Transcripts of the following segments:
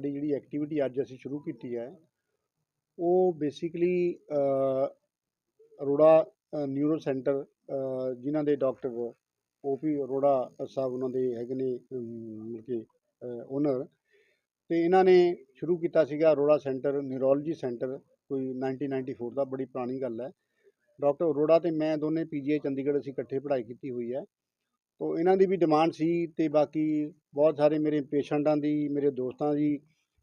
ਸਾਡੀ ਜਿਹੜੀ ਐਕਟੀਵਿਟੀ ਅੱਜ ਅਸੀਂ ਸ਼ੁਰੂ ਕੀਤੀ ਹੈ ਉਹ ਬੇਸਿਕਲੀ ਅਰੋੜਾ ਨਿਊਰੋ ਸੈਂਟਰ ਜਿਨ੍ਹਾਂ ਦੇ ਡਾਕਟਰ ਓਪੀ ਅਰੋੜਾ ਸਾਹਿਬ ਉਹਨਾਂ ਦੇ ਹੈਗੇ ਨੇ ਅਮ, ਮਤਲਬ ਕਿ ਓਨਰ ਤੇ ਇਹਨਾਂ ਨੇ ਸ਼ੁਰੂ ਕੀਤਾ ਸੀਗਾ ਅਰੋੜਾ ਸੈਂਟਰ ਨਿਊਰੋਲੋਜੀ ਸੈਂਟਰ ਕੋਈ 1994 ਦਾ ਬੜੀ ਪੁਰਾਣੀ ਗੱਲ ਹੈ। ਡਾਕਟਰ ਅਰੋੜਾ ਤੇ ਮੈਂ ਦੋਨੇ ਪੀਜੀਆਈ ਚੰਡੀਗੜ੍ਹ ਅਸੀਂ ਇਕੱਠੇ ਪੜ੍ਹਾਈ ਕੀਤੀ ਹੋਈ ਹੈ। ਤੋ ਇਹਨਾਂ ਦੀ ਵੀ ਡਿਮਾਂਡ ਸੀ ਤੇ ਬਾਕੀ ਬਹੁਤ ਸਾਰੇ ਮੇਰੇ ਪੇਸ਼ੈਂਟਾਂ ਦੀ ਮੇਰੇ ਦੋਸਤਾਂ ਦੀ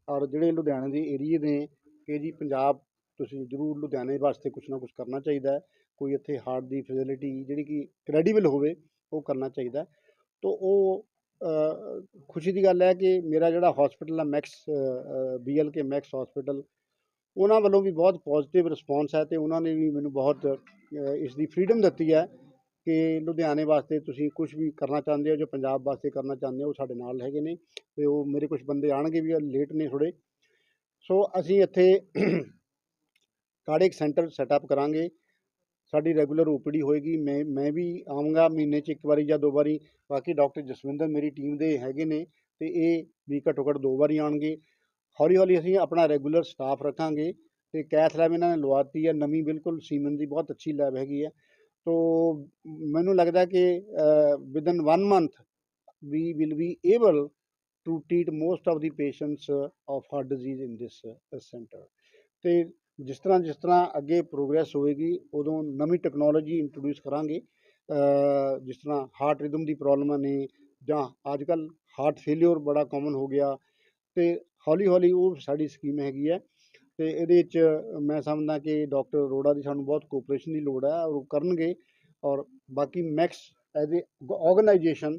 ਔਰ ਜਿਹੜੇ ਲੁਧਿਆਣੇ ਦੇ ਏਰੀਏ ਨੇ ਕਿ ਜੀ ਪੰਜਾਬ ਤੁਸੀਂ ਜ਼ਰੂਰ ਲੁਧਿਆਣੇ ਵਾਸਤੇ ਕੁਛ ਨਾ ਕੁਛ ਕਰਨਾ ਚਾਹੀਦਾ ਹੈ। ਕੋਈ ਇੱਥੇ ਹਾਰਟ ਦੀ ਫੈਸਿਲਿਟੀ ਜਿਹੜੀ ਕਿ ਕ੍ਰੈਡੀਬਲ ਹੋਵੇ, ਉਹ ਕਰਨਾ ਚਾਹੀਦਾ ਤੋ ਉਹ ਖੁਸ਼ੀ ਦੀ ਗੱਲ ਹੈ ਕਿ ਮੇਰਾ ਜਿਹੜਾ ਹਸਪੀਟਲ ਹੈ ਮੈਕਸ ਬੀਐਲਕੇ ਮੈਕਸ ਹਸਪੀਟਲ ਉਹਨਾਂ ਵੱਲੋਂ ਵੀ ਬਹੁਤ ਪੋਜ਼ਿਟਿਵ ਰਿਸਪੌਂਸ ਹੈ ਤੇ ਉਹਨਾਂ ਨੇ ਵੀ ਮੈਨੂੰ ਬਹੁਤ ਇਸ ਦੀ ਫਰੀडम ਦਿੱਤੀ ਹੈ। ਕਿ ਲੁਧਿਆਣੇ ਵਾਸਤੇ ਤੁਸੀਂ ਕੁਝ ਵੀ ਕਰਨਾ ਚਾਹੁੰਦੇ ਹੋ ਜੋ ਪੰਜਾਬ ਵਾਸਤੇ ਕਰਨਾ ਚਾਹੁੰਦੇ ਹੋ, ਉਹ ਸਾਡੇ ਨਾਲ ਹੈਗੇ ਨੇ ਤੇ ਉਹ ਮੇਰੇ ਕੁਝ ਬੰਦੇ ਆਣਗੇ ਵੀ ਲੇਟ ਨੇ ਥੋੜੇ ਸੋ ਅਸੀਂ ਇੱਥੇ ਕਾਰਡਿਕ ਸੈਂਟਰ ਸੈਟਅਪ ਕਰਾਂਗੇ। ਸਾਡੀ ਰੈਗੂਲਰ ਓਪੀਡੀ ਹੋਏਗੀ। ਮੈਂ ਮੈਂ ਵੀ ਆਵਾਂਗਾ ਮਹੀਨੇ 'ਚ ਇੱਕ ਵਾਰੀ ਜਾਂ ਦੋ ਵਾਰੀ। ਬਾਕੀ ਡਾਕਟਰ ਜਸਵਿੰਦਰ ਮੇਰੀ ਟੀਮ ਦੇ ਹੈਗੇ ਨੇ ਤੇ ਇਹ ਵੀ ਘੱਟੋ ਘੱਟ ਦੋ ਵਾਰੀ ਆਉਣਗੇ ਹੌਲੀ ਹੌਲੀ ਅਸੀਂ ਆਪਣਾ ਰੈਗੂਲਰ ਸਟਾਫ ਰੱਖਾਂਗੇ ਤੇ ਕੈਥ ਲੈਬ ਇਹਨਾਂ ਨੇ ਲਵਾਤੀ ਹੈ ਨਵੀਂ ਬਿਲਕੁਲ ਸੀਮਨ ਦੀ ਬਹੁਤ ਅੱਛੀ ਲੈਬ ਹੈਗੀ ਹੈ ਤੋ ਮੈਨੂੰ ਲੱਗਦਾ ਕਿ within 1 month we will be able to treat most of the patients of heart disease in this centre ਤੇ ਜਿਸ ਤਰ੍ਹਾਂ ਜਿਸ ਤਰ੍ਹਾਂ ਅੱਗੇ ਪ੍ਰੋਗਰੈਸ ਹੋਵੇਗੀ, ਉਦੋਂ ਨਵੀਂ ਟੈਕਨੋਲੋਜੀ ਇੰਟਰੋਡਿਊਸ ਕਰਾਂਗੇ। ਜਿਸ ਤਰ੍ਹਾਂ ਹਾਰਟ ਰਿਦਮ ਦੀ ਪ੍ਰੋਬਲਮਾਂ ਨੇ, ਜਾਂ ਅੱਜ ਕੱਲ ਹਾਰਟ ਫੇਲਿਅਰ ਬੜਾ ਕਾਮਨ ਹੋ ਗਿਆ। ਤੇ ਹੌਲੀ ਹੌਲੀ ਉਹ ਸਾਡੀ ਸਕੀਮ ਹੈਗੀ ਹੈ ਤੇ ਇਹਦੇ ਵਿੱਚ ਮੈਂ ਸਮਝਦਾ ਕਿ ਡਾਕਟਰ ਅਰੋੜਾ ਦੀ ਸਾਨੂੰ ਬਹੁਤ ਕੋਆਪਰੇਸ਼ਨ ਦੀ ਲੋੜ ਹੈ ਔਰ ਉਹ ਕਰਨਗੇ ਔਰ ਬਾਕੀ ਮੈਕਸ ਐਜ਼ ਏ ਆਰਗੇਨਾਈਜੇਸ਼ਨ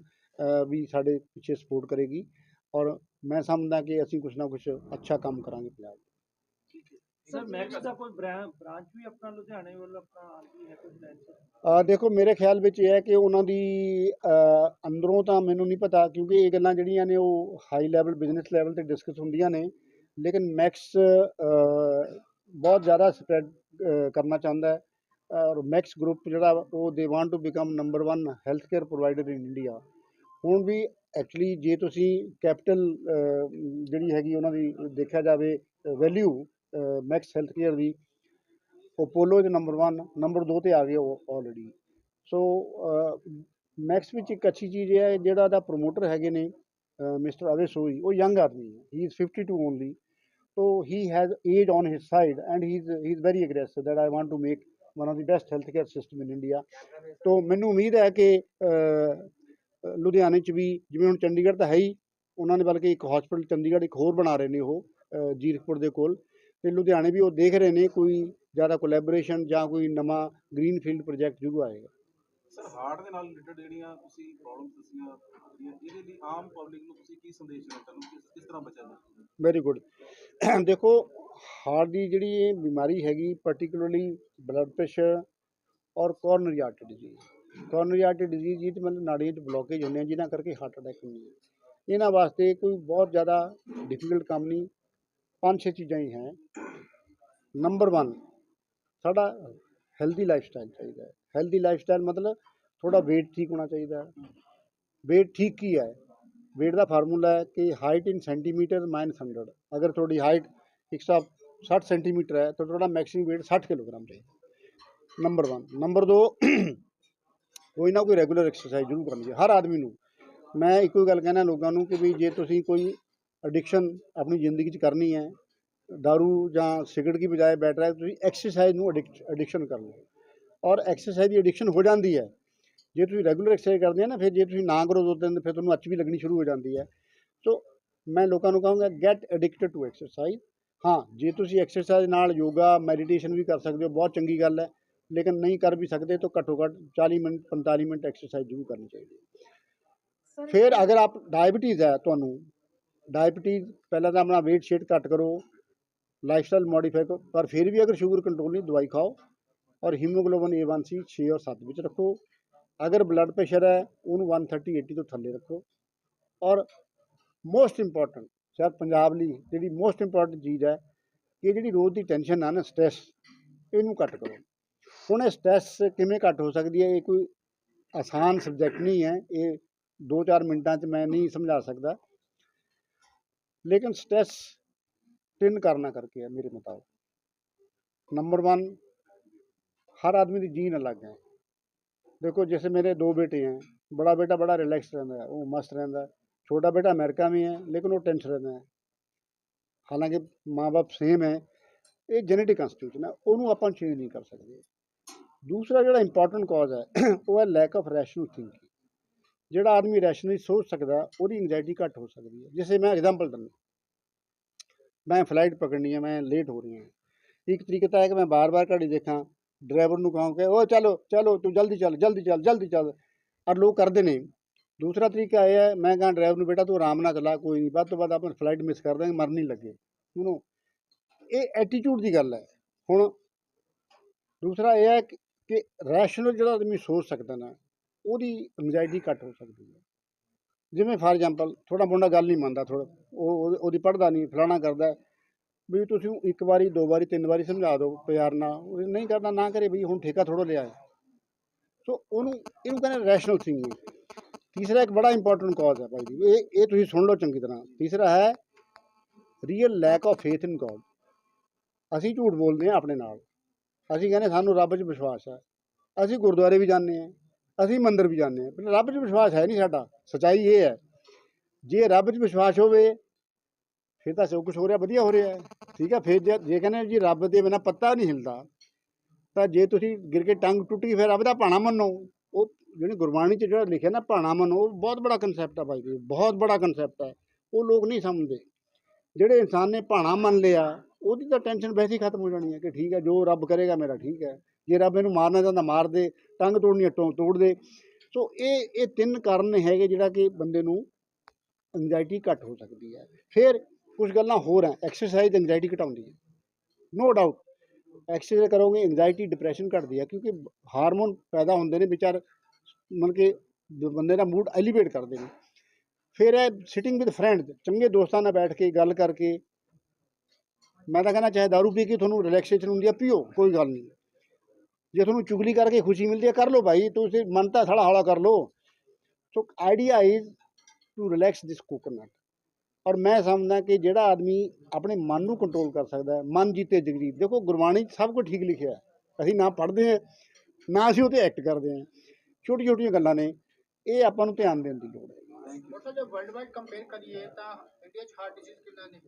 ਵੀ ਸਾਡੇ ਪਿੱਛੇ ਸਪੋਰਟ ਕਰੇਗੀ ਔਰ ਮੈਂ ਸਮਝਦਾ ਕਿ ਅਸੀਂ ਕੁਝ ਨਾ ਕੁਝ ਅੱਛਾ ਕੰਮ ਕਰਾਂਗੇ ਪੰਜਾਬ। ਸਰ ਮੈਕਸ ਦਾ ਕੋਈ ਬ੍ਰਾਂਚ ਵੀ ਆਪਣਾ ਲੁਧਿਆਣੇ ਵੱਲ ਆਪਣਾ ਹੈ ਕੋਈ ਅ, ਦੇਖੋ ਮੇਰੇ ਖਿਆਲ ਵਿੱਚ ਇਹ ਹੈ ਕਿ ਉਹਨਾਂ ਦੀ ਅੰਦਰੋਂ ਤਾਂ ਮੈਨੂੰ ਨਹੀਂ ਪਤਾ ਕਿਉਂਕਿ ਇਹ ਗੱਲਾਂ ਜਿਹੜੀਆਂ ਨੇ ਉਹ ਹਾਈ ਲੈਵਲ ਬਿਜ਼ਨਸ ਲੈਵਲ ਤੇ ਡਿਸਕਸ ਹੁੰਦੀਆਂ ਨੇ। ਲੇਕਿਨ ਮੈਕਸ ਬਹੁਤ ਜ਼ਿਆਦਾ ਸਪਰੈਡ ਕਰਨਾ ਚਾਹੁੰਦਾ ਹੈ। ਔਰ ਮੈਕਸ ਗਰੁੱਪ ਜਿਹੜਾ ਉਹ they want to become number 1 health care provider in India ਹੁਣ ਵੀ ਐਕਚੁਅਲੀ ਜੇ ਤੁਸੀਂ ਕੈਪੀਟਲ ਜਿਹੜੀ ਹੈਗੀ ਉਹਨਾਂ ਦੀ ਦੇਖਿਆ ਜਾਵੇ ਵੈਲਿਊ ਮੈਕਸ ਹੈਲਥ ਕੇਅਰ ਦੀ ਅਪੋਲੋ ਦੇ ਨੰਬਰ 1 ਨੰਬਰ 2 ਤੇ ਆ ਗਏ ਉਹ ਆਲਰੇਡੀ ਸੋ ਮੈਕਸ ਵਿੱਚ ਇੱਕ ਅੱਛੀ ਚੀਜ਼ ਇਹ ਹੈ, ਜਿਹੜਾ ਦਾ ਪ੍ਰੋਮੋਟਰ ਹੈਗੇ ਨੇ ਮਿਸਟਰ ਅਵੇ ਸੋਈ ਉਹ ਯੰਗ ਆਦਮੀ ਹੈ। He is 52 only so, he has age on his side and he's he's very aggressive that I want to make one of the best healthcare system in India. ਤੋ ਮੈਨੂੰ ਉਮੀਦ ਹੈ ਕਿ ਲੁਧਿਆਣੇ ਚ ਵੀ ਜਿਵੇਂ ਹੁਣ ਚੰਡੀਗੜ੍ਹ ਤਾਂ ਹੈ ਹੀ, ਉਹਨਾਂ ਨੇ ਬਲਕਿ ਇੱਕ ਹਸਪੀਟਲ ਚੰਡੀਗੜ੍ਹ ਇੱਕ ਹੋਰ ਬਣਾ ਰਹੇ ਨੇ ਉਹ ਜੀਰਕਪੁਰ ਦੇ ਕੋਲ। ਤੇ ਲੁਧਿਆਣੇ ਵੀ ਉਹ ਦੇਖ ਰਹੇ ਨੇ ਕੋਈ ਜ਼ਿਆਦਾ ਕੋਲੈਬੋਰੇਸ਼ਨ ਜਾਂ ਕੋਈ ਨਵਾਂ ਗ੍ਰੀਨ ਫੀਲਡ ਪ੍ਰੋਜੈਕਟ ਜ਼ਰੂਰ ਆਏਗਾ। ਸਰ, ਹਾਰਟ ਦੇ ਨਾਲ ਰਿਲੇਟਡ ਜਿਹੜੀਆਂ ਤੁਸੀਂ ਪ੍ਰੋਬਲਮਸ ਦੱਸੀਆਂ, ਜਿਹੜੀਆਂ ਇਹਦੇ ਲਈ ਆਮ ਪਬਲਿਕ ਨੂੰ ਤੁਸੀਂ ਕੀ ਸੰਦੇਸ਼ ਦੇਣਾ ਚਾਹੁੰਦੇ ਹੋ? ਕਿਸ ਤਰ੍ਹਾਂ ਬਚਿਆ ਜਾਵੇ ਵੈਰੀ ਗੁੱਡ ਦੇਖੋ, ਹਾਰਟ ਦੀ ਜਿਹੜੀ ਇਹ ਬਿਮਾਰੀ ਹੈਗੀ ਪਾਰਟਿਕੂਲਰਲੀ ਬਲੱਡ ਪ੍ਰੈਸ਼ਰ ਔਰ coronary artery disease coronary artery disease ਇਹ ਮਤਲਬ ਨਾੜੀਆਂ 'ਚ ਬਲੋਕੇਜ ਹੁੰਦੇ ਆ ਜਿਨ੍ਹਾਂ ਕਰਕੇ ਹਾਰਟ ਅਟੈਕ ਹੁੰਦੇ ਆ। ਇਹਨਾਂ ਵਾਸਤੇ ਕੋਈ ਬਹੁਤ ਜ਼ਿਆਦਾ ਡਿਫਿਕਲਟ ਕੰਮ ਨਹੀਂ। ਪੰਜ, ਛੇ ਚੀਜ਼ਾਂ ਹੀ ਹੈ। ਨੰਬਰ 1 ਸਾਡਾ ਹੈਲਦੀ ਲਾਈਫ ਸਟਾਈਲ ਚਾਹੀਦਾ ਹੈ। ਹੈਲਦੀ ਲਾਈਫ ਸਟਾਈਲ ਮਤਲਬ ਥੋੜਾ weight ਠੀਕ ਹੋਣਾ ਚਾਹੀਦਾ ਹੈ। weight ਠੀਕ ਕੀ ਹੈ? weight ਦਾ ਫਾਰਮੂਲਾ ਹੈ ਕਿ ਹਾਈਟ ਇਨ ਸੈਂਟੀਮੀਟਰ ਮਾਈਨਸ 100 ਅਗਰ ਤੁਹਾਡੀ ਹਾਈਟ 160 ਸੈਂਟੀਮੀਟਰ ਹੈ, ਤਾਂ ਤੁਹਾਡਾ ਮੈਕਸਿਮਮ weight 60 ਕਿਲੋਗ੍ਰਾਮ ਚਾਹੀਦਾ ਨੰਬਰ 1 ਨੰਬਰ 2 ਕੋਈ ਨਾ ਕੋਈ ਰੈਗੂਲਰ ਐਕਸਰਸਾਈਜ਼ ਜ਼ਰੂਰ ਕਰਨੀ ਚਾਹੀਦੀ। ਹਰ ਆਦਮੀ ਨੂੰ। ਮੈਂ ਇੱਕੋ ਹੀ ਗੱਲ ਕਹਿਣਾ ਲੋਕਾਂ ਨੂੰ ਕਿ ਵੀ ਜੇ ਤੁਸੀਂ ਕੋਈ ਐਡਿਕਸ਼ਨ ਆਪਣੀ ਜ਼ਿੰਦਗੀ 'ਚ ਕਰਨੀ ਹੈ, दारू ਜਾਂ ਸਿਗਰਟ ਦੀ ਬਜਾਏ ਬੈਟਰ ਹੈ, ਤੁਸੀਂ ਐਕਸਰਸਾਈਜ਼ ਨੂੰ ਐਡਿਕਸ਼ਨ ਕਰ ਲਓ। ਔਰ ਐਕਸਰਸਾਈਜ਼ ਦੀ ਐਡਿਕਸ਼ਨ ਹੋ ਜਾਂਦੀ ਹੈ। ਜੇ ਤੁਸੀਂ ਰੈਗੂਲਰ ਐਕਸਰਸਾਈਜ਼ ਕਰਦੇ ਆ ਨਾ ਫਿਰ ਜੇ ਤੁਸੀਂ ਨਾ ਕਰੋ ਦੋ ਦਿਨ ਫਿਰ ਤੁਹਾਨੂੰ ਅੱਛ ਵੀ ਲੱਗਣੀ ਸ਼ੁਰੂ ਹੋ ਜਾਂਦੀ ਹੈ। ਸੋ ਮੈਂ ਲੋਕਾਂ ਨੂੰ ਕਹਾਂਗਾ ਗੈਟ ਐਡਿਕਟਡ ਟੂ ਐਕਸਰਸਾਈਜ਼ ਹਾਂ ਜੇ ਤੁਸੀਂ ਐਕਸਰਸਾਈਜ਼ ਨਾਲ ਯੋਗਾ ਮੈਡੀਟੇਸ਼ਨ ਵੀ ਕਰ ਸਕਦੇ ਹੋ ਬਹੁਤ ਚੰਗੀ ਗੱਲ ਹੈ। ਲੇਕਿਨ ਨਹੀਂ ਕਰ ਵੀ ਸਕਦੇ ਤਾਂ ਘੱਟੋ ਘੱਟ 40 ਮਿੰਟ 45 ਮਿੰਟ ਐਕਸਰਸਾਈਜ਼ ਜ਼ਰੂਰ ਕਰਨੀ ਚਾਹੀਦੀ ਹੈ। ਫਿਰ ਅਗਰ ਆਪ ਡਾਇਬੀਟੀਜ਼ ਹੈ ਤੁਹਾਨੂੰ ਡਾਇਬੀਟੀਜ਼ ਪਹਿਲਾਂ ਤਾਂ ਆਪਣਾ weight ਸ਼ੇਟ ਘੱਟ ਕਰੋ ਲਾਈਫਸਟਾਈਲ ਮੋਡੀਫਾਈ ਕਰੋ ਪਰ ਫਿਰ ਵੀ ਅਗਰ ਸ਼ੂਗਰ ਕੰਟਰੋਲ ਨਹੀਂ ਦਵਾਈ ਖਾਓ ਔਰ ਹੀਮੋਗਲੋਬਨ A1C 6 ਔਰ 7 ਵਿੱਚ ਰੱਖੋ। ਅਗਰ ਬਲੱਡ ਪ੍ਰੈਸ਼ਰ ਹੈ, ਉਹਨੂੰ 130 80 ਤੋਂ ਥੱਲੇ ਰੱਖੋ। ਔਰ ਮੋਸਟ ਇੰਪੋਰਟੈਂਟ ਸ਼ਾਇਦ ਪੰਜਾਬ ਲਈ ਜਿਹੜੀ ਮੋਸਟ ਇੰਪੋਰਟੈਂਟ ਚੀਜ਼ ਹੈ ਕਿ ਜਿਹੜੀ ਰੋਜ਼ ਦੀ ਟੈਨਸ਼ਨ ਆ ਨਾ ਸਟ੍ਰੈਸ ਇਹਨੂੰ ਘੱਟ ਕਰੋ। ਹੁਣ ਇਹ ਸਟ੍ਰੈਸ ਕਿਵੇਂ ਘੱਟ ਹੋ ਸਕਦੀ ਹੈ, ਇਹ ਕੋਈ ਆਸਾਨ ਸਬਜੈਕਟ ਨਹੀਂ ਹੈ। ਇਹ 2-4 ਮਿੰਟਾਂ 'ਚ ਮੈਂ ਨਹੀਂ ਸਮਝਾ ਸਕਦਾ। ਲੇਕਿਨ ਸਟ੍ਰੈਸ ਤਿੰਨ ਕਾਰਨਾਂ ਕਰਕੇ ਹੈ, ਮੇਰੇ ਮੁਤਾਬਕ। ਨੰਬਰ 1 हर आदमी की जीन अलग है देखो जैसे मेरे दो बेटे हैं बड़ा बेटा बड़ा रिलैक्स रहता है वो मस्त रहता है छोटा बेटा अमेरिका में है लेकिन वो टेंशन रहता है ਹਾਲਾਂਕਿ ਮਾਂ-ਬਾਪ ਸੇਮ ਹੈ ਇਹ ਜੈਨੇਟਿਕ ਕਨਸਟੀਟਿਊਸ਼ਨ ਹੈ ਉਹਨੂੰ ਆਪਾਂ ਚੇਂਜ ਨਹੀਂ ਕਰ ਸਕਦੇ ਦੂਸਰਾ ਜਿਹੜਾ ਇੰਪੋਰਟੈਂਟ ਕਾਜ਼ ਹੈ ਉਹ ਹੈ ਲੈਕ ਆਫ ਰੈਸ਼ਨਲ ਥਿੰਕਿੰਗ ਜਿਹੜਾ ਆਦਮੀ ਰੈਸ਼ਨਲੀ ਸੋਚ ਸਕਦਾ ਉਹਦੀ ਐਂਗਜ਼ਾਇਟੀ ਘੱਟ ਹੋ ਸਕਦੀ ਹੈ ਜਿਵੇਂ ਮੈਂ ਐਗਜ਼ਾਮਪਲ ਦਿੰਦਾ ਮੈਂ ਫਲਾਈਟ ਪਕੜਨੀ ਹੈ ਮੈਂ ਲੇਟ ਹੋ ਰਹੀ ਹਾਂ ਇੱਕ ਤਰੀਕਾ ਤਾਂ ਹੈ ਕਿ ਮੈਂ ਬਾਰ-ਬਾਰ ਘੜੀ ਦੇਖਾਂ ਡਰਾਈਵਰ ਨੂੰ ਕਹਾਂ ਕਿ ਉਹ ਚਲੋ ਚਲੋ ਤੂੰ ਜਲਦੀ ਚੱਲ ਜਲਦੀ ਚੱਲ ਜਲਦੀ ਚੱਲ। ਔਰ ਲੋਕ ਕਰਦੇ ਨੇ ਦੂਸਰਾ ਤਰੀਕਾ ਇਹ ਹੈ, ਮੈਂ ਕਹਾਂ ਡਰਾਈਵਰ ਨੂੰ, ਬੇਟਾ ਤੂੰ ਆਰਾਮ ਨਾਲ ਚਲਾ, ਕੋਈ ਨਹੀਂ, ਵੱਧ ਤੋਂ ਵੱਧ ਆਪਾਂ ਫਲਾਈਟ ਮਿਸ ਕਰ ਦਾਂਗੇ ਮਰ ਨਹੀਂ ਲੱਗੇ। ਉਹਨੂੰ ਇਹ ਐਟੀਟਿਊਡ ਦੀ ਗੱਲ ਹੈ। ਹੁਣ ਦੂਸਰਾ ਇਹ ਹੈ ਕਿ- ਰੈਸ਼ਨਲ ਜਿਹੜਾ ਆਦਮੀ ਸੋਚ ਸਕਦਾ ਨਾ, ਉਹਦੀ ਐਂਗਜ਼ਾਇਟੀ ਘੱਟ ਹੋ ਸਕਦੀ ਹੈ। ਜਿਵੇਂ ਫਾਰ ਐਗਜ਼ਾਮਪਲ ਥੋੜਾ ਮੁੰਡਾ ਗੱਲ ਨਹੀਂ ਮੰਨਦਾ ਥੋੜਾ ਉਹ ਉਹਦੀ- ਉਹਦੀ ਪੜ੍ਹਦਾ ਨਹੀਂ, ਫਲਾਣਾ ਕਰਦਾ ਵੀ ਤੁਸੀਂ ਇੱਕ ਵਾਰੀ, ਦੋ ਵਾਰੀ, ਤਿੰਨ ਵਾਰੀ ਸਮਝਾ ਦਿਓ ਪਿਆਰ ਨਾਲ। ਉਹ ਨਹੀਂ ਕਰਦਾ ਨਾ ਕਰੇ ਵੀ ਹੁਣ ਠੇਕਾ ਥੋੜੋ ਲਿਆ ਹੈ। ਸੋ ਉਹਨੂੰ, ਇਹਨੂੰ ਕਹਿੰਦੇ ਰੈਸ਼ਨਲ ਥਿੰਕਿੰਗ ਤੀਸਰਾ ਇੱਕ ਬੜਾ ਇੰਪੋਰਟੈਂਟ ਕਾਜ਼ ਹੈ ਭਾਈ ਜੀ। ਇਹ ਇਹ ਤੁਸੀਂ ਸੁਣ ਲਓ ਚੰਗੀ ਤਰ੍ਹਾਂ। ਤੀਸਰਾ ਹੈ real lack of faith in God ਅਸੀਂ ਝੂਠ ਬੋਲਦੇ ਹਾਂ ਆਪਣੇ ਨਾਲ। ਅਸੀਂ ਕਹਿੰਦੇ ਸਾਨੂੰ ਰੱਬ 'ਚ ਵਿਸ਼ਵਾਸ ਹੈ। ਅਸੀਂ ਗੁਰਦੁਆਰੇ ਵੀ ਜਾਂਦੇ ਹਾਂ। ਅਸੀਂ ਮੰਦਿਰ ਵੀ ਜਾਂਦੇ ਹਾਂ। ਪਰ ਰੱਬ 'ਚ ਵਿਸ਼ਵਾਸ ਹੈ ਨਹੀਂ ਸਾਡਾ। ਸਚਾਈ ਇਹ ਹੈ। ਜੇ ਰੱਬ 'ਚ ਵਿਸ਼ਵਾਸ ਹੋਵੇ ਫਿਰ ਤਾਂ ਸਭ ਕੁਝ ਹੋ ਰਿਹਾ ਵਧੀਆ ਹੋ। ਰਿਹਾ ਠੀਕ ਹੈ, ਫਿਰ ਜੇ ਜੇ ਕਹਿੰਦੇ ਜੀ ਰੱਬ ਦੇ ਬਿਨਾਂ ਪੱਤਾ ਨਹੀਂ ਹਿਲਦਾ, ਤਾਂ ਜੇ ਤੁਸੀਂ ਗਿਰ ਕੇ ਟੰਗ ਟੁੱਟ ਗਈ, ਫਿਰ ਰੱਬ ਦਾ ਭਾਣਾ ਮੰਨੋ। ਉਹ ਜਿਹੜੀ ਗੁਰਬਾਣੀ 'ਚ ਜਿਹੜਾ ਲਿਖਿਆ ਨਾ ਭਾਣਾ ਮੰਨੋ, ਉਹ ਬਹੁਤ ਬੜਾ ਕਨਸੈਪਟ ਆ ਭਾਈ ਜੀ, ਬਹੁਤ ਬੜਾ ਕਨਸੈਪਟ ਹੈ ਉਹ ਲੋਕ ਨਹੀਂ ਸਮਝਦੇ। ਜਿਹੜੇ ਇਨਸਾਨ ਨੇ ਭਾਣਾ ਮੰਨ ਲਿਆ, ਉਹਦੀ ਤਾਂ ਟੈਨਸ਼ਨ ਵੈਸੇ ਹੀ ਖਤਮ ਹੋ ਜਾਣੀ ਹੈ ਕਿ ਠੀਕ ਹੈ, ਜੋ ਰੱਬ ਕਰੇਗਾ ਮੇਰਾ ਠੀਕ ਹੈ। ਜੇ ਰੱਬ ਇਹਨੂੰ ਮਾਰਨਾ ਚਾਹੁੰਦਾ, ਮਾਰ ਦੇ, ਟੰਗ ਤੋੜਨੀ ਹੈ, ਟੋ- ਤੋੜ ਦੇ। ਸੋ ਇਹ ਇਹ ਤਿੰਨ ਕਾਰਨ ਹੈਗੇ ਜਿਹੜਾ ਕਿ ਬੰਦੇ ਨੂੰ ਐਂਗਜ਼ਾਇਟੀ ਘੱਟ ਹੋ ਸਕਦੀ ਹੈ। ਫਿਰ ਕੁਝ ਗੱਲਾਂ ਹੋਰ ਹੈ ਐਕਸਰਸਾਈਜ਼ ਐਂਗਜ਼ਾਇਟੀ ਘਟਾਉਂਦੀ ਹੈ ਨੋ ਡਾਊਟ ਐਕਸਰਸਾਈਜ਼ ਕਰੋਗੇ ਐਂਗਜ਼ਾਇਟੀ ਡਿਪਰੈਸ਼ਨ ਘਟਦੀ ਹੈ ਕਿਉਂਕਿ ਹਾਰਮੋਨ ਪੈਦਾ ਹੁੰਦੇ ਨੇ ਵਿਚਾਰ ਮਤਲਬ ਕਿ ਬ- ਬੰਦੇ ਦਾ ਮੂਡ ਐਲੀਵੇਟ ਕਰਦੇ ਨੇ ਫਿਰ ਹੈ ਸਿਟਿੰਗ ਵਿਦ ਫਰੈਂਡ ਚੰਗੇ ਦੋਸਤਾਂ ਨਾਲ ਬੈਠ ਕੇ ਗੱਲ ਕਰਕੇ ਮੈਂ ਤਾਂ ਕਹਿੰਦਾ ਚਾਹੇ दारू ਪੀ ਕੇ ਤੁਹਾਨੂੰ ਰਿਲੈਕਸੇਸ਼ਨ ਹੁੰਦੀ ਹੈ ਪੀਓ ਕੋਈ ਗੱਲ ਨਹੀਂ ਜੇ ਤੁਹਾਨੂੰ ਚੁਗਲੀ ਕਰਕੇ ਖੁਸ਼ੀ ਮਿਲਦੀ ਹੈ ਕਰ ਲਓ ਭਾਈ ਤੁਸੀਂ ਮਨ ਤਾਂ ਥੋੜਾ ਹੌਲਾ ਕਰ ਲਓ so idea is to relax this coconut ਔਰ ਮੈਂ ਸਮਝਦਾ ਕਿ ਜਿਹੜਾ ਆਦਮੀ ਆਪਣੇ ਮਨ ਨੂੰ ਕੰਟਰੋਲ ਕਰ ਸਕਦਾ ਹੈ ਮਨ ਜੀਤੇ ਜਗਜੀਤ ਦੇਖੋ ਗੁਰਬਾਣੀ 'ਚ ਸਭ ਕੁਝ ਠੀਕ ਲਿਖਿਆ ਹੈ। ਅਸੀਂ ਨਾ ਪੜ੍ਹਦੇ ਹਾਂ ਨਾ ਅਸੀਂ ਉਹ 'ਤੇ ਐਕਟ ਕਰਦੇ ਹਾਂ। ਛੋਟੀ ਛੋਟੀਆਂ ਗੱਲਾਂ ਨੇ ਇਹ ਆਪਾਂ ਨੂੰ ਧਿਆਨ ਦੇਣ ਦੀ ਲੋੜ ਹੈ। ਡਾਕਟਰ ਜੇ ਵਰਲਡ ਵਾਈਡ ਕੰਪੇਅਰ ਕਰੀਏ ਤਾਂ ਇੰਡੀਆ 'ਚ ਹਾਰਟ ਡਿਜ਼ੀਜ਼ ਕਿੰਨਾ ਨੇ?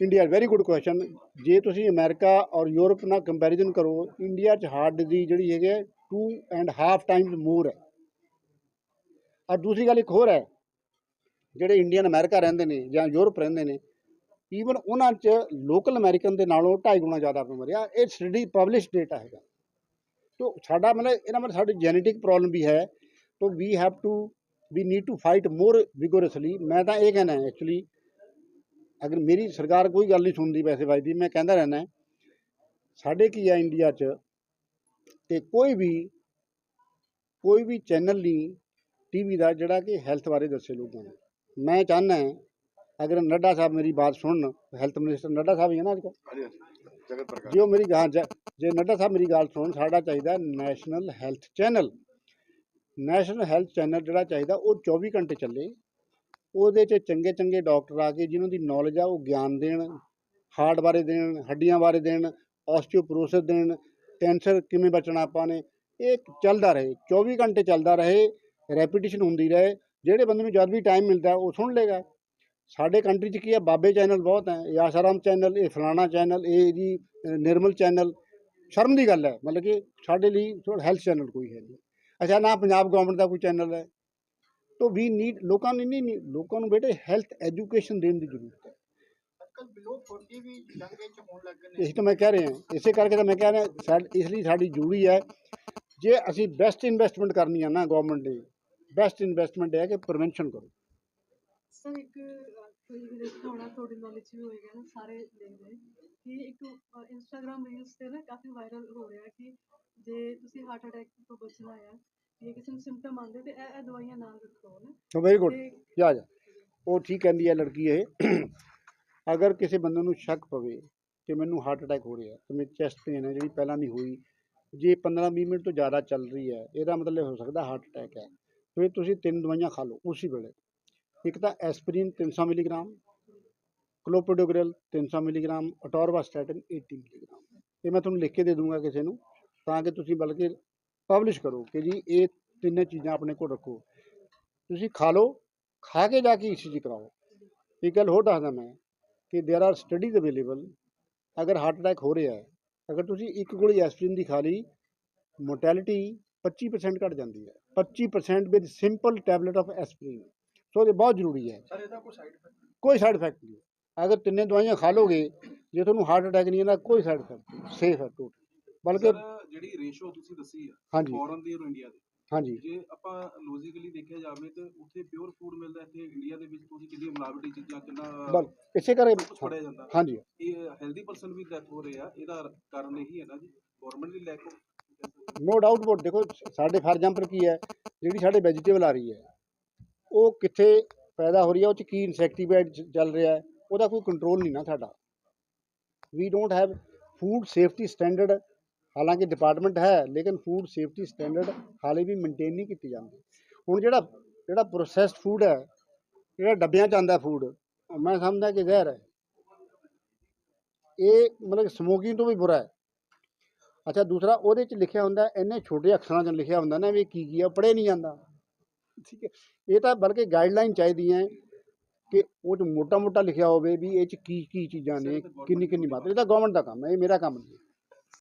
ਇੰਡੀਆ ਵੈਰੀ ਗੁੱਡ ਕੁਐਸਚਨ ਜੇ ਤੁਸੀਂ ਅਮਰੀਕਾ ਔਰ ਯੂਰਪ ਨਾਲ ਕੰਪੈਰੀਜ਼ਨ ਕਰੋ ਇੰਡੀਆ 'ਚ ਹਾਰਟ ਡਿਜ਼ੀਜ਼ ਜਿਹੜੀ ਹੈਗੀ ਹੈ two and half times more ਹੈ। ਔਰ ਦੂਸਰੀ ਗੱਲ ਇੱਕ ਹੋਰ ਹੈ ਜਿਹੜੇ ਇੰਡੀਅਨ ਅਮਰੀਕਾ ਰਹਿੰਦੇ ਨੇ ਜਾਂ ਯੂਰਪ ਰਹਿੰਦੇ ਨੇ ਈਵਨ ਉਹਨਾਂ 'ਚ ਲੋਕਲ ਅਮਰੀਕਨ ਦੇ ਨਾਲੋਂ ਢਾਈ ਗੁਣਾ ਜ਼ਿਆਦਾ ਬਿਮਾਰੀ ਆ ਇਹ ਸਟੱਡੀ ਪਬਲਿਸ਼ ਡੇਟਾ ਹੈਗਾ। ਤੋ ਸਾਡਾ ਮਤਲਬ ਇਹਨਾਂ ਮਤਲਬ ਸਾਡੀ ਜੈਨੇਟਿਕ ਪ੍ਰੋਬਲਮ ਵੀ ਹੈ, ਤੋ we have to we need to fight more vigorously ਮੈਂ ਤਾਂ ਇਹ ਕਹਿਣਾ ਹੈ ਐਕਚੁਅਲੀ ਅਗਰ ਮੇਰੀ ਸਰਕਾਰ ਕੋਈ ਗੱਲ ਨਹੀਂ ਸੁਣਦੀ ਵੈਸੇ ਵੱਜਦੀ ਮੈਂ ਕਹਿੰਦਾ ਰਹਿਣਾ ਸਾਡੇ ਕੀ ਆ ਇੰਡੀਆ 'ਚ, ਤੇ ਕੋਈ ਵੀ ਕੋਈ ਵੀ ਚੈਨਲ ਨਹੀਂ ਟੀਵੀ ਦਾ ਜਿਹੜਾ ਕਿ ਹੈਲਥ ਬਾਰੇ ਦੱਸੇ ਲੋਕਾਂ ਨੂੰ। ਮੈਂ ਚਾਹੁੰਦਾ ਅਗਰ ਨੱਡਾ ਸਾਹਿਬ ਮੇਰੀ ਬਾਤ ਸੁਣਨ ਹੈਲਥ ਮਿਨਿਸਟਰ ਨੱਡਾ ਸਾਹਿਬ ਹੀ ਹੈ ਨਾ ਅੱਜ ਕੱਲ੍ਹ? ਜੇ ਉਹ ਮੇਰੀ ਗਾਂ ਜੇ ਨੱਡਾ ਸਾਹਿਬ ਮੇਰੀ ਗੱਲ ਸੁਣਨ ਸਾਡਾ ਚਾਹੀਦਾ national health channel national health channel ਜਿਹੜਾ ਚਾਹੀਦਾ ਉਹ 24 ਘੰਟੇ ਚੱਲੇ। ਉਹਦੇ 'ਚ ਚੰਗੇ ਚੰਗੇ ਡਾਕਟਰ ਆ ਕੇ ਜਿਨ੍ਹਾਂ ਦੀ ਨੌਲੇਜ ਆ ਉਹ ਗਿਆਨ ਦੇਣ ਹਾਰਟ ਬਾਰੇ ਦੇਣ ਹੱਡੀਆਂ ਬਾਰੇ ਦੇਣ ਆਸਟੀਓਪੋਰੋਸਿਸ ਦੇਣ ਕੈਂਸਰ ਕਿਵੇਂ ਬਚਣਾ ਆਪਾਂ ਨੇ ਇਹ ਚੱਲਦਾ ਰਹੇ। 24 ਘੰਟੇ ਚੱਲਦਾ ਰਹੇ ਰੈਪੀਟੀਸ਼ਨ ਹੁੰਦੀ ਰਹੇ। ਜਿਹੜੇ ਬੰਦੇ ਨੂੰ ਜਦ ਵੀ ਟਾਈਮ ਮਿਲਦਾ ਉਹ ਸੁਣ ਲੇਗਾ ਸਾਡੇ ਕੰਟਰੀ 'ਚ ਕੀ ਹੈ? ਬਾਬੇ ਚੈਨਲ ਬਹੁਤ ਹੈ ਇਹ ਆਸਾਰਾਮ ਚੈਨਲ ਇਹ ਫਲਾਣਾ ਚੈਨਲ ਇਹ ਜੀ ਨਿਰਮਲ ਚੈਨਲ ਸ਼ਰਮ ਦੀ ਗੱਲ ਹੈ ਮਤਲਬ ਕਿ ਸਾਡੇ ਲਈ ਥੋੜਾ ਹੈਲਥ ਚੈਨਲ ਕੋਈ ਹੈ ਨਹੀਂ। ਅੱਛਾ ਨਾ ਪੰਜਾਬ ਗਵਰਨਮੈਂਟ ਦਾ ਕੋਈ ਚੈਨਲ ਹੈ। ਤੋ ਵੀ ਨੀਡ ਲੋਕਾਂ ਨੂੰ ਨਹੀਂ ਨਹੀਂ ਲੋਕਾਂ ਨੂੰ ਬੇਟੇ ਹੈਲਥ ਐਜੂਕੇਸ਼ਨ ਦੇਣ ਦੀ ਜ਼ਰੂਰਤ ਹੈ। ਅੱਜਕੱਲ ਬਿਲੋ 40 ਵੀ ਯੰਗ ਏਜ 'ਚ ਹੋਣ ਲੱਗ ਗਏ ਨੇ। ਇਹੀ ਤਾਂ ਮੈਂ ਕਹਿ ਰਿਹਾ ਇਸੇ ਕਰਕੇ ਤਾਂ ਮੈਂ ਕਹਿ ਰਿਹਾ ਸਾਡ ਇਸ ਲਈ ਸਾਡੀ ਜ਼ਰੂਰੀ ਹੈ ਜੇ ਅਸੀਂ ਬੈਸਟ ਇਨਵੈਸਟਮੈਂਟ ਕਰਨੀ ਹੈ ਨਾ ਗਵਰਨਮੈਂਟ ਨੇ ਬੈਸਟ ਇਨਵੈਸਟਮੈਂਟ ਹੈ ਕਿ ਪ੍ਰੀਵੈਂਸ਼ਨ ਕਰੋ। ਸਰ ਇੱਕ ਕੋਈ ਵੀ ਹੋਣਾ ਤੁਹਾਡੀ ਨੌਲੇਜ ਵੀ ਹੋਏਗਾ ਨਾ ਸਾਰੇ ਦੇਖਦੇ ਕਿ ਇੱਕ ਇੰਸਟਾਗ੍ਰam ਰੀਲਸ ਤੇ ਨਾ ਕਾਫੀ ਵਾਇਰਲ ਹੋ ਰਿਹਾ ਕਿ ਜੇ ਤੁਸੀਂ ਹਾਰਟ ਅਟੈਕ ਤੋਂ ਬਚਣਾ ਆ ਜੇ ਕਿਸੇ ਨੂੰ ਸਿੰਪਟਮ ਆਉਂਦੇ ਤੇ ਇਹ ਇਹ ਦਵਾਈਆਂ ਨਾਲ ਰੱਖੋ ਨਾ? ਵੈਰੀ ਗੁੱਡ ਤੇ ਜਾ ਜਾ। ਉਹ ਠੀਕ ਕਹਿੰਦੀ ਹੈ ਲੜਕੀ ਇਹ। ਅਗਰ ਕਿਸੇ ਬੰਦੇ ਨੂੰ ਸ਼ੱਕ ਪਵੇ ਕਿ ਮੈਨੂੰ ਹਾਰਟ ਅਟੈਕ ਹੋ ਰਿਹਾ ਤੇ ਮੇਰੀ ਚੈਸਟ ਪੇਨ ਹੈ ਜਿਹੜੀ ਪਹਿਲਾਂ ਨਹੀਂ ਹੋਈ ਜੇ 15-20 ਮਿੰਟ ਤੋਂ ਜ਼ਿਆਦਾ ਚੱਲ ਰਹੀ ਹੈ ਇਹਦਾ ਮਤਲਬ ਹੋ ਸਕਦਾ ਹਾਰਟ ਅਟੈਕ ਹੈ। ਫਿਰ ਤੁਸੀਂ ਤਿੰਨ ਦਵਾਈਆਂ ਖਾ ਲਓ ਉਸੇ ਵੇਲੇ। ਇੱਕ ਤਾਂ aspirin 300 milligram, clopidogrel 300 milligram, atorvastatin 80 milligram. ਇਹ ਮੈਂ ਤੁਹਾਨੂੰ ਲਿਖ ਕੇ ਦੇ ਦੂੰਗਾ ਕਿਸੇ ਨੂੰ, ਤਾਂ ਕਿ ਤੁਸੀਂ ਬਲਕਿ ਪਬਲਿਸ਼ ਕਰੋ ਕਿ ਜੀ ਇਹ ਤਿੰਨੇ ਚੀਜ਼ਾਂ ਆਪਣੇ ਕੋਲ ਰੱਖੋ। ਤੁਸੀਂ ਖਾ ਲਓ, ਖਾ ਕੇ ਜਾ ਕੇ ਈਸੀਜੀ ਕਰਾਓ। ਇੱਕ ਗੱਲ ਹੋਰ ਦੱਸਦਾ ਮੈਂ ਕਿ ਦੇਰ ਆਰ ਸਟੱਡੀਜ਼ ਅਵੇਲੇਬਲ ਅਗਰ ਹਾਰਟ ਅਟੈਕ ਹੋ ਰਿਹਾ ਹੈ, ਅਗਰ ਤੁਸੀਂ ਇੱਕ ਗੋਲੀ ਐਸਪਰੀਨ ਦੀ ਖਾ ਲਈ ਮੋਰਟੈਲਿਟੀ 25% ਘਟ ਜਾਂਦੀ ਹੈ। 25% with simple tablet of aspirin so ਇਹ ਬਹੁਤ ਜ਼ਰੂਰੀ ਹੈ। ਸਰ ਇਹਦਾ ਕੋਈ ਸਾਈਡ ਇਫੈਕਟ ਕੋਈ ਸਾਈਡ ਇਫੈਕਟ ਨਹੀਂ। ਅਗਰ ਤਿੰਨੇ ਦਵਾਈਆਂ ਖਾ ਲੋਗੇ ਜੇ ਤੁਹਾਨੂੰ ਹਾਰਟ ਅਟੈਕ ਨਹੀਂ ਆਉਂਦਾ ਕੋਈ ਸਾਈਡ ਇਫੈਕਟ ਸੇਫ ਹੈ ਟੋਟਲ ਬਲਕਿ ਜਿਹੜੀ ਰੇਸ਼ੋ ਤੁਸੀਂ ਦੱਸੀ ਆ ਫੋਰਨ ਦੀ ਔਰ ਇੰਡੀਆ ਦੀ। ਹਾਂਜੀ। ਜੇ ਆਪਾਂ ਲੌਜੀਕਲੀ ਦੇਖਿਆ ਜਾਵੇ ਤੇ ਉੱਥੇ ਪਿਓਰ ਫੂਡ ਮਿਲਦਾ ਇੱਥੇ ਇੰਡੀਆ ਦੇ ਵਿੱਚ ਤੁਸੀਂ ਕਿੰਨੀ ਮਿਲਾਵਟੀ ਚੀਜ਼ਾਂ ਕਿੰਨਾ ਬਲ ਇਸੇ ਕਰੇ ਫੜਿਆ ਜਾਂਦਾ। ਹਾਂਜੀ। ਇਹ ਹੈਲਦੀ ਪਰਸਨ ਵੀ ਡੈਥ ਹੋ ਰਹੇ ਆ ਇਹਦਾ ਕਾਰਨ ਇਹੀ ਹੈ ਨਾ ਜੀ। ਗਵਰਨਮੈਂਟ ਦੀ ਲੈਕ ਨੋ ਡਾਊਟ ਬਟ ਦੇਖੋ, ਸਾਡੇ ਫਾਰ ਐਗਜ਼ਾਮਪਲ ਕੀ ਹੈ? ਜਿਹੜੀ ਸਾਡੇ ਵੈਜੀਟੇਬਲ ਆ ਰਹੀ ਹੈ, ਉਹ ਕਿੱਥੇ ਪੈਦਾ ਹੋ ਰਹੀ ਹੈ, ਉਹ ਚ ਕੀ ਇਨਸੈਕਟੀਸਾਈਡ ਚੱਲ ਰਿਹਾ ਹੈ, ਉਹਦਾ ਕੋਈ ਕੰਟਰੋਲ ਨਹੀਂ ਨਾ ਸਾਡਾ। We don't have food safety standard ਹਾਲਾਂਕਿ ਡਿਪਾਰਟਮੈਂਟ ਹੈ, ਲੇਕਿਨ ਫੂਡ ਸੇਫਟੀ ਸਟੈਂਡਰਡ ਹਾਲੇ ਵੀ ਮੇਨਟੇਨ ਨਹੀਂ ਕੀਤੀ ਜਾਂਦੀ। ਹੁਣ ਜਿਹੜਾ ਜਿਹੜਾ ਪ੍ਰੋਸੈਸਡ ਫੂਡ ਹੈ, ਜਿਹੜਾ ਡੱਬਿਆਂ ਚ ਆਉਂਦਾ ਫੂਡ ਮੈਂ ਸਮਝਦਾ ਕਿ ਜ਼ਹਿਰ ਹੈ। ਇਹ ਮਤਲਬ ਸਮੋਕਿੰਗ ਤੋਂ ਵੀ ਬੁਰਾ ਹੈ। ਅੱਛਾ ਦੂਸਰਾ ਉਹਦੇ ਚ ਲਿਖਿਆ ਹੁੰਦਾ ਇੰਨੇ ਛੋਟੇ ਅੱਖਰਾਂ 'ਚ ਲਿਖਿਆ ਹੁੰਦਾ ਨਾ ਵੀ ਕੀ ਕੀ ਆ ਪੜ੍ਹੇ ਨਹੀਂ ਜਾਂਦਾ। ਠੀਕ ਹੈ ਇਹ ਤਾਂ ਬਲਕਿ ਗਾਈਡਲਾਈਨ ਚਾਹੀਦੀ ਹੈ ਕਿ ਉਹ 'ਚ ਮੋਟਾ ਮੋਟਾ ਲਿਖਿਆ ਹੋਵੇ ਵੀ ਇਹ 'ਚ ਕੀ ਕੀ ਚੀਜ਼ਾਂ ਨੇ ਕਿੰਨੀ ਕਿੰਨੀ ਮਾਤਰਾ ਇਹ ਤਾਂ ਗਵਰਨਮੈਂਟ ਦਾ ਕੰਮ ਹੈ ਇਹ ਮੇਰਾ ਕੰਮ ਨਹੀਂ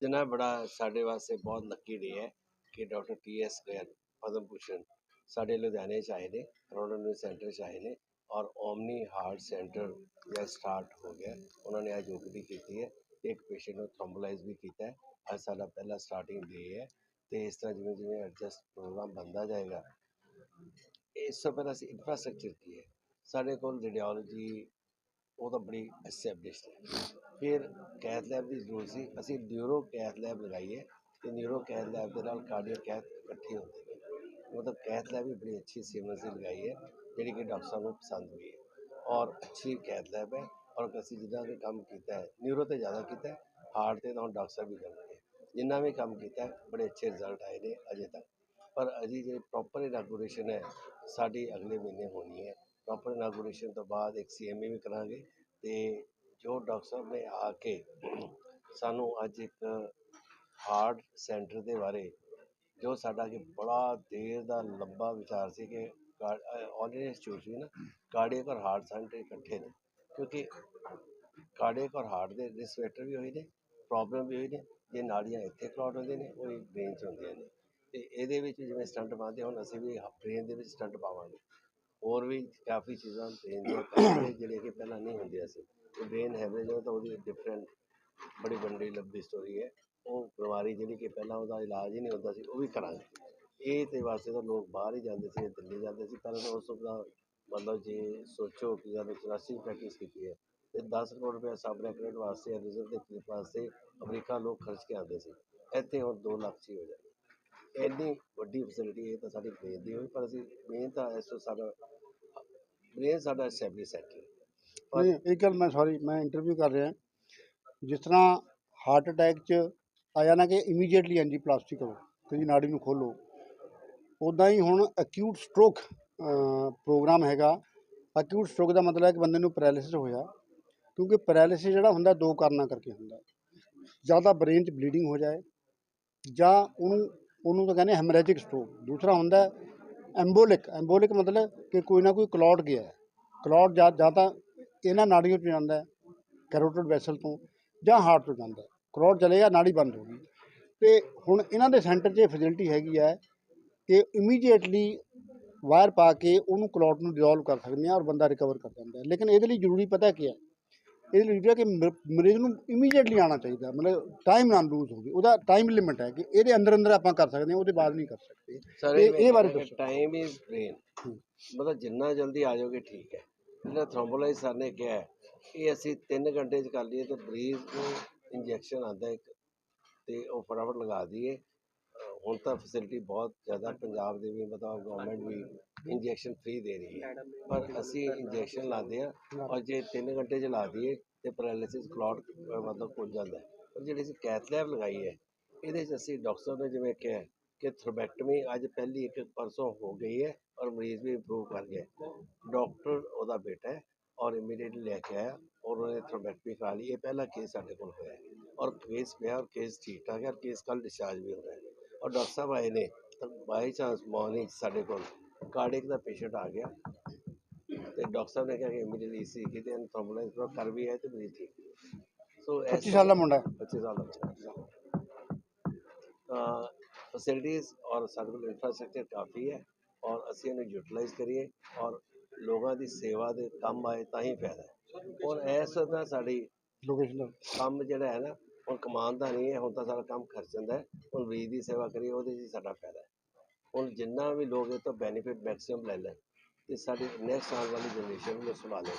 ਜਨਾ ਬੜਾ ਸਾਡੇ ਵਾਸਤੇ ਬਹੁਤ ਲੱਕੀ ਡੇ ਹੈ ਕਿ ਡਾਕਟਰ ਟੀ ਐਸ ਗੈਰ ਪਦਮ ਭੂਸ਼ਣ ਸਾਡੇ ਲੁਧਿਆਣੇ 'ਚ ਆਏ ਨੇ ਕਰੋਨਾ ਸੈਂਟਰ 'ਚ ਆਏ ਨੇ ਔਰ ਓਮਨੀ ਹਾਰਟ ਸੈਂਟਰ ਜਿਹੜਾ ਸਟਾਰਟ ਹੋ ਗਿਆ। ਉਹਨਾਂ ਨੇ ਅੱਜ ਓਪੀਡੀ ਕੀਤੀ ਹੈ ਇੱਕ ਪੇਸ਼ੈਂਟ ਨੂੰ ਥ੍ਰੋਮਬੋਲਾਈਜ਼ ਵੀ ਕੀਤਾ ਹੈ। ਅੱਜ ਸਾਡਾ ਪਹਿਲਾ ਸਟਾਰਟਿੰਗ ਡੇ ਹੈ ਤੇ ਇਸ ਤਰ੍ਹਾਂ ਜਿਵੇਂ ਜਿਵੇਂ ਐਡਜਸਟ ਪ੍ਰੋਗਰਾਮ ਬਣਦਾ ਜਾਏਗਾ, ਇਸ ਤੋਂ ਪਹਿਲਾਂ ਅਸੀਂ ਇਨਫਰਾਸਟ੍ਰਕਚਰ ਕੀ ਹੈ, ਸਾਡੇ ਕੋਲ ਰੇਡੀਓਲੋਜੀ ਉਹ ਤਾਂ ਬੜੀ ਐਸਟੈਬਲਿਸ਼ਡ ਹੈ। ਫਿਰ ਕੈਥ ਲੈਬ ਦੀ ਜ਼ਰੂਰਤ ਸੀ, ਅਸੀਂ ਨਿਊਰੋ ਕੈਥ ਲੈਬ ਲਗਾਈ ਹੈ ਤੇ ਨਿਊਰੋ ਕੈਥ ਲੈਬ ਦੇ ਨਾਲ ਕਾਰਡੀਅਕ ਕੈਥ ਇਕੱਠੇ ਹੁੰਦੇ ਨੇ। ਮਤਲਬ ਕੈਥ ਲੈਬ ਵੀ ਬੜੀ ਅੱਛੀ ਸੀਮੈਂਸ ਲਗਾਈ ਹੈ, ਜਿਹੜੀ ਕਿ ਡਾਕਟਰ ਸਾਹਿਬ ਨੂੰ ਪਸੰਦ ਵੀ ਹੈ ਔਰ ਅੱਛੀ ਕੈਥ ਲੈਬ ਹੈ ਔਰ ਅਸੀਂ ਜਿੱਦਾਂ ਵੀ ਕੰਮ ਕੀਤਾ ਹੈ ਨਿਊਰੋ ਤੇ ਜ਼ਿਆਦਾ ਕੀਤਾ ਹੈ ਹਾਰਟ ਤੇ ਤਾਂ ਹੁਣ ਡਾਕਟਰ ਸਾਹਿਬ ਵੀ ਕਰਦੇ ਜਿੰਨਾ ਵੀ ਕੰਮ ਕੀਤਾ, ਬੜੇ ਅੱਛੇ ਰਿਜ਼ਲਟ ਆਏ ਨੇ ਅਜੇ ਤੱਕ। ਪਰ ਅਜੇ ਜਿਹੜੀ ਪ੍ਰੋਪਰ ਇਨਾਗੂਰੇਸ਼ਨ ਹੈ, ਸਾਡੀ ਅਗਲੇ ਮਹੀਨੇ ਹੋਣੀ ਹੈ। ਪ੍ਰੋਪਰ ਇਨਾਗੋਰੇਸ਼ਨ ਤੋਂ ਬਾਅਦ ਇੱਕ ਸੀਐਮਏ ਵੀ ਕਰਾਂਗੇ ਅਤੇ ਜੋ ਡਾਕਟਰ ਸਾਹਿਬ ਨੇ ਆ ਕੇ ਸਾਨੂੰ ਅੱਜ ਇੱਕ ਹਾਰਟ ਸੈਂਟਰ ਦੇ ਬਾਰੇ, ਜੋ ਸਾਡਾ ਕਿ ਬੜਾ ਦੇਰ ਦਾ ਲੰਬਾ ਵਿਚਾਰ ਸੀ ਕਿ ਆਲਰੇਡੀ ਇੰਸਟੀਚਿਊਟ ਸੀ ਨਾ ਕਾਰਡੀਅਕ ਔਰ ਹਾਰਟ ਸੈਂਟਰ ਇਕੱਠੇ ਨੇ। ਕਿਉਂਕਿ ਕਾਰਡੀਅਕ ਔਰ ਹਾਰਟ ਦੇ ਰਿਸਕ ਫੈਕਟਰ ਵੀ ਹੋਏ ਨੇ ਪ੍ਰੋਬਲਮ ਵੀ ਹੋਈ ਨੇ। ਜੇ ਨਾੜੀਆਂ ਇੱਥੇ ਕਲੌਟ ਹੁੰਦੇ ਨੇ, ਉਹ ਬ੍ਰੇਨ 'ਚ ਹੁੰਦੀਆਂ ਨੇ। ਅਤੇ ਇਹਦੇ ਵਿੱਚ ਜਿਵੇਂ ਸਟੰਟ ਪਾਉਂਦੇ ਹੁਣ, ਅਸੀਂ ਵੀ ਬ੍ਰੇਨ ਦੇ ਵਿੱਚ ਸਟੰਟ ਪਾਵਾਂਗੇ। ਹੋਰ ਵੀ ਕਾਫੀ ਚੀਜ਼ਾਂ ਬ੍ਰੇਨ ਦੀਆਂ ਜਿਹੜੀਆਂ ਕਿ ਪਹਿਲਾਂ ਨਹੀਂ ਹੁੰਦੀਆਂ ਸੀ। ਤੇ ਬ੍ਰੇਨ ਹੈਮਰੇਜ ਤਾਂ ਉਹਦੀ ਡਿਫਰੈਂਟ ਬੜੀ ਵੱਡੀ ਲੰਬੀ ਸਟੋਰੀ ਹੈ। ਉਹ ਬਿਮਾਰੀ ਜਿਹੜੀ ਕਿ ਪਹਿਲਾਂ ਉਹਦਾ ਇਲਾਜ ਹੀ ਨਹੀਂ ਹੁੰਦਾ ਸੀ, ਉਹ ਵੀ ਕਰਾਂਗੇ। ਇਹ ਤੇ ਵਾਸਤੇ ਤਾਂ ਲੋਕ ਬਾਹਰ ਹੀ ਜਾਂਦੇ ਸੀ ਦਿੱਲੀ ਜਾਂਦੇ ਸੀ। ਪਹਿਲਾਂ ਤਾਂ ਉਸ ਤੋਂ ਮਤਲਬ ਜੇ ਸੋਚੋ ਕਿ ਜਦੋਂ ਚੁਰਾਸੀ ਪ੍ਰੈਕਟਿਸ ਕੀਤੀ ਹੈ ਤੇ 10 ਕਰੋੜ ਰੁਪਏ ਸਬ ਰੈਕਰਡ ਵਾਸਤੇ ਰਿਜ਼ਰਵ ਦੇ ਕਲਿੱਪ ਵਾਸਤੇ ਅਮਰੀਕਾ ਲੋਕ ਖਰਚ ਕੇ ਆਉਂਦੇ ਸੀ, ਇੱਥੇ ਹੁਣ 2 ਲੱਖ 'ਚ ਹੋ ਜਾਏ ਇੰਨੀ ਵੱਡੀ ਫੈਸਿਲਿਟੀ ਇਹ ਤਾਂ ਸਾਡੀ ਬ੍ਰੇਨ ਦੀ ਹੋਈ, ਪਰ ਅਸੀਂ ਮੇਨ ਤਾਂ ਇਸ ਤੋਂ ਸਾਡਾ ਬ੍ਰੇਨ ਸਾਡਾ ਐਸਟੈਬਲਿਸ਼ ਸੈਂਟਰ ਨਹੀਂ, ਇੱਕ ਗੱਲ ਮੈਂ ਸੌਰੀ ਮੈਂ ਇੰਟਰਵਿਊ ਕਰ ਰਿਹਾ, ਜਿਸ ਤਰ੍ਹਾਂ ਹਾਰਟ ਅਟੈਕ 'ਚ ਆਇਆ ਨਾ ਕਿ ਇਮੀਡੀਏਟਲੀ ਐਂਜੀਪਲਾਸਟੀ ਕਰੋ ਤੁਸੀਂ ਨਾੜੀ ਨੂੰ ਖੋਲੋ ਉੱਦਾਂ ਹੀ ਹੁਣ ਅਕਿਊਟ ਸਟ੍ਰੋਕ ਪ੍ਰੋਗਰਾਮ ਹੈਗਾ। ਅਕਿਊਟ ਸਟ੍ਰੋਕ ਦਾ ਮਤਲਬ ਹੈ ਕਿ ਬੰਦੇ ਨੂੰ ਪੈਰਾਲਿਸਿਸ ਹੋਇਆ। ਕਿਉਂਕਿ ਪੈਰਾਲਿਸਿਸ ਜਿਹੜਾ ਹੁੰਦਾ, ਦੋ ਕਾਰਨਾਂ ਕਰਕੇ ਹੁੰਦਾ। ਜਾਂ ਤਾਂ ਬ੍ਰੇਨ 'ਚ ਬਲੀਡਿੰਗ ਹੋ ਜਾਏ, ਜਾਂ ਉਹਨੂੰ ਉਹਨੂੰ ਤਾਂ ਕਹਿੰਦੇ ਹੈਮਰੇਜਿਕ ਸਟ੍ਰੋਕ ਦੂਸਰਾ ਹੁੰਦਾ ਐਂਬੋਲਿਕ ਐਂਬੋਲਿਕ ਮਤਲਬ ਕਿ ਕੋਈ ਨਾ ਕੋਈ ਕਲੌਟ ਗਿਆ ਹੈ। ਕਲੌਟ ਜਾਂ ਜਾਂ ਤਾਂ ਇਹਨਾਂ ਨਾੜੀਆਂ 'ਚ ਜਾਂਦਾ ਹੈ ਕੈਰੋਟਿਡ ਵੈਸਲ ਤੋਂ, ਜਾਂ ਹਾਰਟ ਤੋਂ ਜਾਂਦਾ ਹੈ। ਕਲੌਟ ਚਲੇਗਾ ਨਾੜੀ ਬੰਦ ਹੋ ਗਈ। ਤੇ ਹੁਣ ਇਹਨਾਂ ਦੇ ਸੈਂਟਰ 'ਚ ਇਹ ਫੈਸਿਲਿਟੀ ਹੈਗੀ ਹੈ ਕਿ ਇਮੀਡੀਏਟਲੀ ਵਾਇਰ ਪਾ ਕੇ ਉਹਨੂੰ ਕਲੌਟ ਨੂੰ ਡਿਜ਼ੋਲਵ ਕਰ ਸਕਦੇ ਆ ਔਰ ਬੰਦਾ ਰਿਕਵਰ ਕਰ ਜਾਂਦਾ ਹੈ। ਲੇਕਿਨ ਇਹਦੇ ਲਈ ਜ਼ਰੂਰੀ ਪਤਾ ਕੀ ਹੈ? ਇਹਦੇ ਲਈ ਜ਼ਰੂਰੀ ਹੈ ਕਿ ਮਰੀਜ਼ ਨੂੰ ਇਮੀਡੀਏਟਲੀ ਆਉਣਾ ਚਾਹੀਦਾ ਮਤਲਬ ਟਾਈਮ ਨਾ ਲੂਜ਼ ਹੋਵੇ। ਉਹਦਾ ਟਾਈਮ ਲਿਮਿਟ ਹੈ ਕਿ ਇਹਦੇ ਅੰਦਰ ਅੰਦਰ ਆਪਾਂ ਕਰ ਸਕਦੇ ਹਾਂ ਉਹਦੇ ਬਾਅਦ ਨਹੀਂ ਕਰ ਸਕਦੇ। ਇਹ- ਇਹ ਬਾਰੇ। ਟਾਈਮ ਇਜ਼ ਬ੍ਰੇਨ ਹੂੰ। ਮਤਲਬ ਜਿੰਨਾ ਜਲਦੀ ਆ ਜਾਓਗੇ ਠੀਕ ਹੈ। ਜਿਹੜਾ ਥ੍ਰੋਮਬੋਲਾਈਜ਼ ਸਰ ਨੇ ਕਿਹਾ ਹੈ, ਇਹ ਅਸੀਂ 3 ਘੰਟੇ 'ਚ ਕਰ ਲਈਏ ਤੇ ਮਰੀਜ਼ ਨੂੰ ਇੰਜੈਕਸ਼ਨ ਆਉਂਦਾ ਇੱਕ ਤੇ ਉਹ ਫਟਾਫਟ ਲਗਾ ਦਈਏ। ਹੁਣ ਤਾਂ ਫੈਸਿਲਿਟੀ ਬਹੁਤ ਜ਼ਿਆਦਾ ਪੰਜਾਬ ਦੇ ਵੀ ਮਤਲਬ ਗਵਰਨਮੈਂਟ ਵੀ ਇੰਜੈਕਸ਼ਨ ਫ੍ਰੀ ਦੇ ਰਹੀ ਹੈ ਪਰ ਅਸੀਂ ਇੰਜੈਕਸ਼ਨ ਲਾਉਂਦੇ ਆ ਔਰ ਜੇ 3 ਘੰਟੇ 'ਚ ਲਾ ਦਈਏ ਤੇ ਪੈਰਾਲਿਸਿਸ ਕਲੌਟ ਮਤਲਬ ਹੋ ਜਾਂਦਾ ਹੈ ਪਰ ਜਿਹੜੀ ਅਸੀਂ ਕੈਥ ਲੈਬ ਲਗਾਈ ਹੈ ਇਹਦੇ 'ਚ ਅਸੀਂ ਡਾਕਟਰ ਸਾਹਿਬ ਨੇ ਜਿਵੇਂ ਕਿਹਾ ਕਿ ਥ੍ਰੋਬੈਕਟਮੀ ਅੱਜ ਪਹਿਲੀ ਇੱਕ ਪਰਸੋਂ ਹੋ ਗਈ ਹੈ ਔਰ ਮਰੀਜ਼ ਵੀ ਇੰਪਰੂਵ ਕਰ ਗਿਆ ਹੈ। ਡਾਕਟਰ ਉਹਦਾ ਬੇਟਾ ਹੈ ਔਰ ਇਮੀਡੀਏਟਲੀ ਲੈ ਕੇ ਆਇਆ ਔਰ ਉਹਨੇ ਥਰੋਮੈਟਰੀ ਕਰਾ ਲਈ ਇਹ ਪਹਿਲਾ ਕੇਸ ਸਾਡੇ ਕੋਲ ਹੋਇਆ ਹੈ ਔਰ ਕੇਸ ਪਿਆ ਔਰ ਕੇਸ ਠੀਕ ਠਾਕ ਹੈ ਔਰ ਕੇਸ ਕੱਲ ਡਿਸਚਾਰਜ ਵੀ ਹੋ ਰਿਹਾ ਹੈ ਔਰ ਡਾਕਟਰ ਸਾਹਿਬ ਆਏ ਨੇ ਤਾਂ ਬਾਈ ਚਾਂਸ ਮਾਰਨਿੰਗ ਸਾਡੇ ਕੋਲ ਕਾਰਡਿਕ ਦਾ ਪੇਸ਼ੈਂਟ ਆ ਗਿਆ। ਤੇ ਡਾਕਟਰ ਸਾਹਿਬ ਨੇ ਕਿਹਾ ਕਿ ਇਮੀਡੀਏਟਲੀ ਸੀ ਕਿਤੇ ਥਰੋਮਬੋਲਾਈਜ਼ ਕਰ ਵੀ ਹੈ ਤੇ ਮਰੀਜ਼ ਠੀਕ। ਸੋ 25 ਸਾਲ ਦਾ ਮੁੰਡਾ ਹੈ। 25 ਸਾਲ ਦਾ ਤਾਂ ਫੈਸਿਲਿਟੀਜ਼ ਔਰ ਸਾਡੇ ਕੋਲ ਇਨਫਰਾਸਟ੍ਰਕਚਰ ਕਾਫੀ ਹੈ ਔਰ ਅਸੀਂ ਇਹਨੂੰ ਯੂਟਿਲਾਈਜ਼ ਕਰੀਏ ਔਰ ਲੋਕਾਂ ਦੀ ਸੇਵਾ ਦੇ ਕੰਮ ਆਏ ਤਾਂ ਹੀ ਫਾਇਦਾ ਔਰ ਇਸ ਦਾ ਸਾਡੀ ਲੋਕੇਸ਼ਨ ਦਾ। ਕੰਮ ਜਿਹੜਾ ਹੈ ਨਾ ਹੁਣ ਕਮਾਉਣ ਦਾ ਨਹੀਂ ਹੈ ਹੁਣ ਤਾਂ ਸਾਡਾ ਕੰਮ ਖਰਚਣ ਦਾ ਹੈ। ਹੁਣ ਮਰੀਜ਼ ਦੀ ਸੇਵਾ ਕਰੀਏ ਉਹਦੇ 'ਚ ਹੀ ਸਾਡਾ ਫਾਇਦਾ ਹੈ। ਹੁਣ ਜਿੰਨਾ ਵੀ ਲੋਕ ਇਹ ਤੋਂ ਬੈਨੀਫਿਟ ਮੈਕਸਿਮਮ ਲੈ ਲੈਣ ਤੇ ਸਾਡੀ ਨੈਕਸਟ ਆਉਣ ਵਾਲੀ ਜਨਰੇਸ਼ਨ ਨੂੰ ਸੰਭਾਲੇ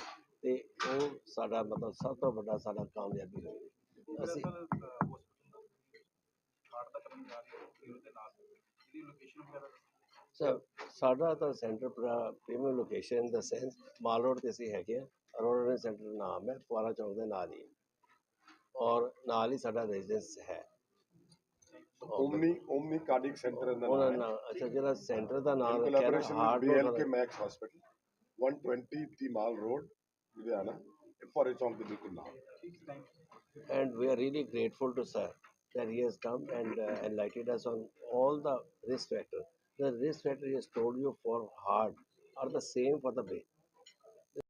ਤੇ ਉਹ ਸਾਡਾ ਮਤਲਬ ਸਭ ਤੋਂ ਵੱਡਾ ਸਾਡਾ ਕਾਮਯਾਬੀ ਹੋਏਗੀ ਅਸੀਂ ਸਰ ਸਾਡਾ ਤਾਂ ਸੈਂਟਰ ਪ੍ਰੀਮੀਅਮ ਲੋਕੇਸ਼ਨ ਦਾ ਸੈਂਸ ਮਾਲ ਰੋਡ ਤੇ ਅਸੀਂ ਹੈਗੇ ਆ ਅਰੋੜਾ ਸੈਂਟਰ ਨਾਮ ਹੈ ਫੁਆਰਾ ਚੌਂਕ ਦੇ ਨਾਲ ਹੀ। ਔਰ ਨਾਲ ਹੀ ਸਾਡਾ ਰੈਜ਼ੀਡੈਂਸ ਹੈ ਓਮਨੀ ਓਮਨੀ ਕਾਰਡਿਕ ਸੈਂਟਰ ਦਾ ਨਾਮ ਅੱਛਾ ਜਿਹੜਾ ਸੈਂਟਰ ਦਾ ਨਾਮ ਹੈ collaboration heart BLK Max hospital 120 ਦੀ ਮਾਲ ਰੋਡ ਲੁਧਿਆਣਾ ਫੋਰੇ ਚੌਂਕ ਦੇ ਬਿਲਕੁਲ ਨਾਲ are really grateful to sir that he has come and uh, enlightened us on all the risk factors. The risk factor he has told you for heart are the same for the brain.